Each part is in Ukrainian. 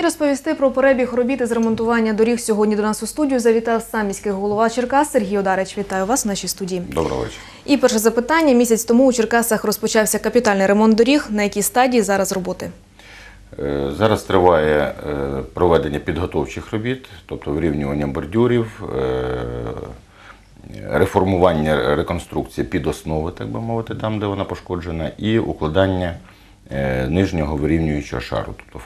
І розповісти про перебіг робіт із ремонтування доріг сьогодні до нас у студію завітав сам міський голова Черкас Сергій Одарич. Вітаю вас в нашій студії. Доброго вечора. І перше запитання. Місяць тому у Черкасах розпочався капітальний ремонт доріг. На якій стадії зараз роботи? Е, Зараз триває е, проведення підготовчих робіт, тобто вирівнювання бордюрів, е, реформування реконструкції під основи, так би мовити, там, де вона пошкоджена, і укладання нижнього вирівнюючого шару, тобто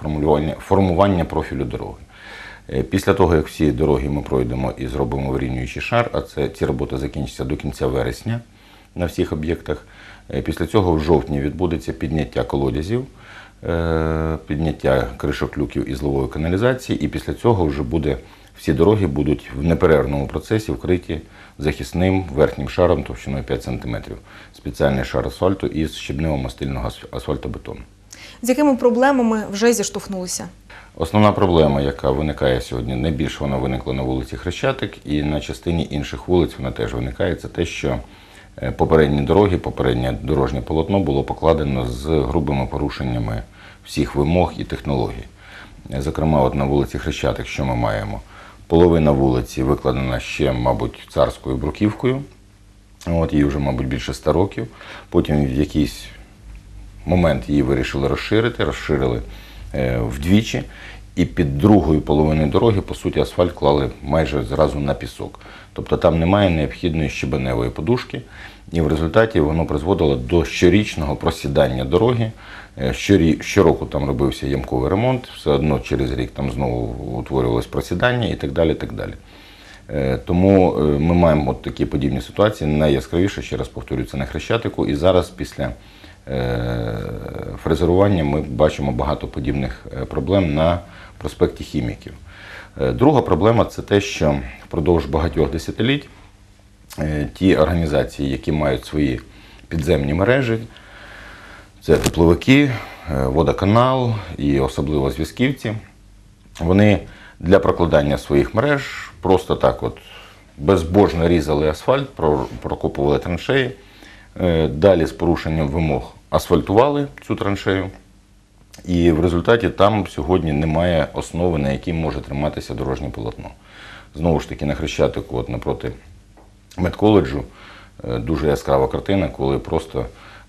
формування профілю дороги. Е, Після того, як всі дороги ми пройдемо і зробимо вирівнюючий шар, а це ці роботи закінчаться до кінця вересня на всіх об'єктах. е, Після цього в жовтні відбудеться підняття колодязів, е, підняття кришок люків і злової каналізації, і після цього вже буде всі дороги будуть в неперервному процесі вкриті захисним верхнім шаром товщиною 5 см. Спеціальний шар асфальту із щебнево-мастильного асфальтобетону. З якими проблемами вже зіштовхнулися? Основна проблема, яка виникає сьогодні, найбільше вона виникла на вулиці Хрещатик, і на частині інших вулиць вона теж виникає. Це те, що е, попередні дороги, попереднє дорожнє полотно було покладено з грубими порушеннями всіх вимог і технологій. Зокрема, от на вулиці Хрещатик, що ми маємо? Половина вулиці викладена ще, мабуть, царською бруківкою. От їй вже, мабуть, більше ста років. Потім в якийсь момент її вирішили розширити, розширили вдвічі. І під другою половиною дороги, по суті, асфальт клали майже зразу на пісок. Тобто там немає необхідної щебеневої подушки, і в результаті воно призводило до щорічного просідання дороги. Е, щороку там робився ямковий ремонт, все одно через рік там знову утворювалось просідання і так далі. Так далі. Е, Тому е, ми маємо от такі подібні ситуації. Найяскравіше, ще раз повторюю, це на Хрещатику. І зараз після е, фрезерування ми бачимо багато подібних е, проблем на проспекті Хіміків. Е, Друга проблема це те, що впродовж багатьох десятиліть е, ті організації, які мають свої підземні мережі, це тепловики, е, водоканал і особливо зв'язківці. Вони для прокладання своїх мереж просто так от безбожно різали асфальт, прокопували траншеї. Е, Далі з порушенням вимог асфальтували цю траншею. І в результаті там сьогодні немає основи, на якій може триматися дорожнє полотно. Знову ж таки, на Хрещатику, от напроти медколеджу, е, дуже яскрава картина, коли просто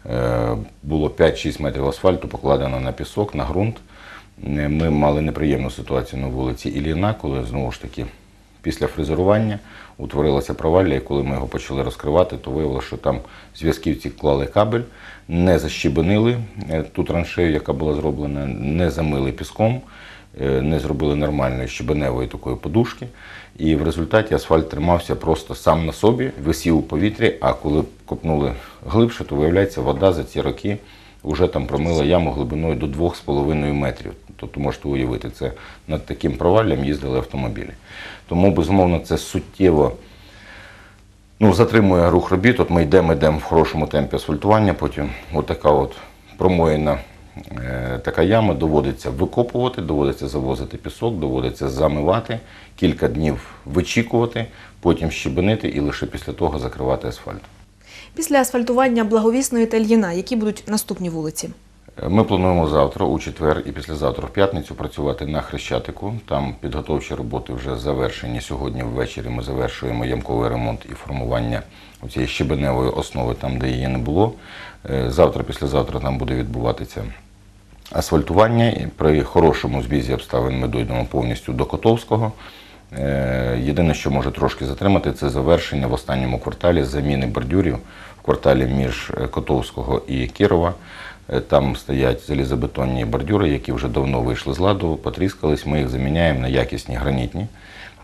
е, було 5-6 метрів асфальту покладено на пісок, на ґрунт. Е, Ми мали неприємну ситуацію на вулиці Ілліна, коли знову ж таки після фрезерування утворилося провалля, і коли ми його почали розкривати, то виявилося, що там зв'язківці клали кабель, не защебенили е, ту траншею, яка була зроблена, не замили піском, е, не зробили нормальної щебеневої такої подушки. І в результаті асфальт тримався просто сам на собі, висів у повітрі, а коли копнули глибше, то виявляється, вода за ці роки вже там промила яму глибиною до 2,5 метрів. Тобто можете уявити, це над таким проваллям їздили автомобілі. Тому, безумовно, це суттєво ну, затримує рух робіт. От ми йдемо, йдемо в хорошому темпі асфальтування, потім отака от промоєна е, така яма доводиться викопувати, доводиться завозити пісок, доводиться замивати, кілька днів вичікувати, потім щебенити і лише після того закривати асфальт. Після асфальтування благовісної та Ільїна, які будуть наступні вулиці? Ми плануємо завтра, у четвер і післязавтра в п'ятницю працювати на Хрещатику. Там підготовчі роботи вже завершені. Сьогодні ввечері ми завершуємо ямковий ремонт і формування цієї щебеневої основи там, де її не було. Е, Завтра, післязавтра там буде відбуватися асфальтування. При хорошому збізі обставин ми дійдемо повністю до Котовського. Е, Єдине, що може трошки затримати, це завершення в останньому кварталі заміни бордюрів в кварталі між е, Котовського і Кірова. Е, Там стоять залізобетонні бордюри, які вже давно вийшли з ладу, потріскались. Ми їх заміняємо на якісні гранітні.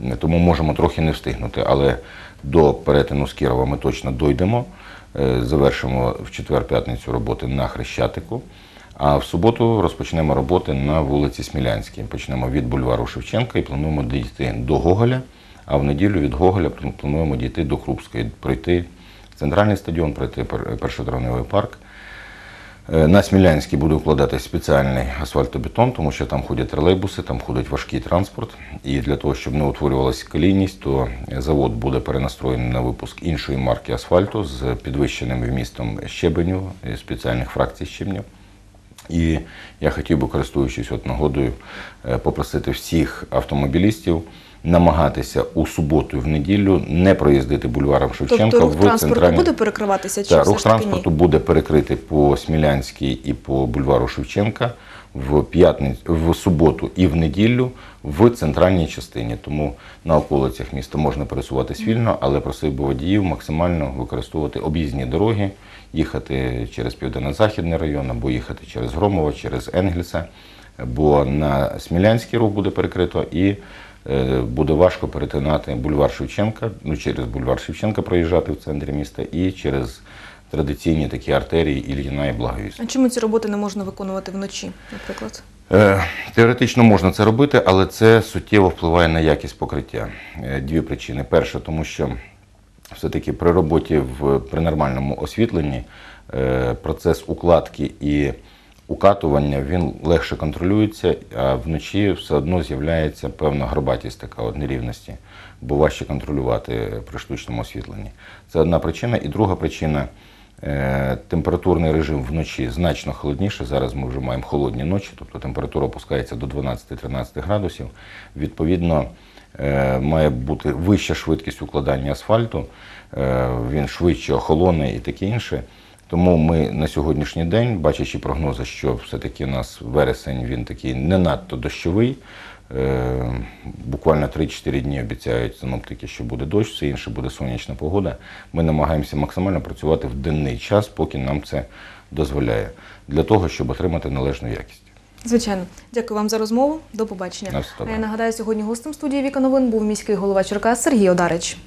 Е, Тому можемо трохи не встигнути. Але до перетину з Кірова ми точно дійдемо. Е, Завершимо в четвер-п'ятницю роботи на Хрещатику. А в суботу розпочнемо роботи на вулиці Смілянській. Почнемо від бульвару Шевченка і плануємо дійти до Гоголя. А в неділю від Гоголя плануємо дійти до Крупської, пройти центральний стадіон, пройти пер- першотравневий парк. Е, На Смілянській буде укладатись спеціальний асфальтобетон, тому що там ходять тролейбуси, там ходить важкий транспорт. І для того, щоб не утворювалася колійність, то завод буде перенастроєний на випуск іншої марки асфальту з підвищеним вмістом щебеню, е, спеціальних фракцій щебню. І я хотів би, користуючись от нагодою, е, попросити всіх автомобілістів намагатися у суботу і в неділю не проїздити бульваром Шевченка Тобто рух в транспорту центральній... буде перекриватися чи Так, рух таки ні? транспорту буде перекритий по Смілянській і по бульвару Шевченка в п'ятницю, в суботу і в неділю в центральній частині. Тому на околицях міста можна пересуватись вільно, але просив би водіїв максимально використовувати об'їзні дороги, їхати через південно-західний район або їхати через Громово, через Енгельса, бо на Смілянський рух буде перекрито і буде важко перетинати бульвар Шевченка, ну через бульвар Шевченка проїжджати в центрі міста і через традиційні такі артерії Ільїна і Благовість. А чому ці роботи не можна виконувати вночі, наприклад? Е, Теоретично можна це робити, але це суттєво впливає на якість покриття. Е, Дві причини. Перша, тому що все-таки при роботі в, при нормальному освітленні е, процес укладки і укатування він легше контролюється, а вночі все одно з'являється певна горбатість така от нерівності, бо важче контролювати при штучному освітленні. Це одна причина. І друга причина Е, Температурний режим вночі значно холодніше. Зараз ми вже маємо холодні ночі, тобто температура опускається до 12-13 градусів. Відповідно, е, має бути вища швидкість укладання асфальту, е, він швидше охолоне і таке інше. Тому ми на сьогоднішній день, бачачи прогнози, що все-таки у нас вересень він такий не надто дощовий. Е, Буквально 3-4 дні обіцяють синоптики, що буде дощ, все інше буде сонячна погода. Ми намагаємося максимально працювати в денний час, поки нам це дозволяє, для того, щоб отримати належну якість. Звичайно, дякую вам за розмову. До побачення. Я нагадаю, сьогодні гостем студії Віка Новин був міський голова Черкас Сергій Одарич.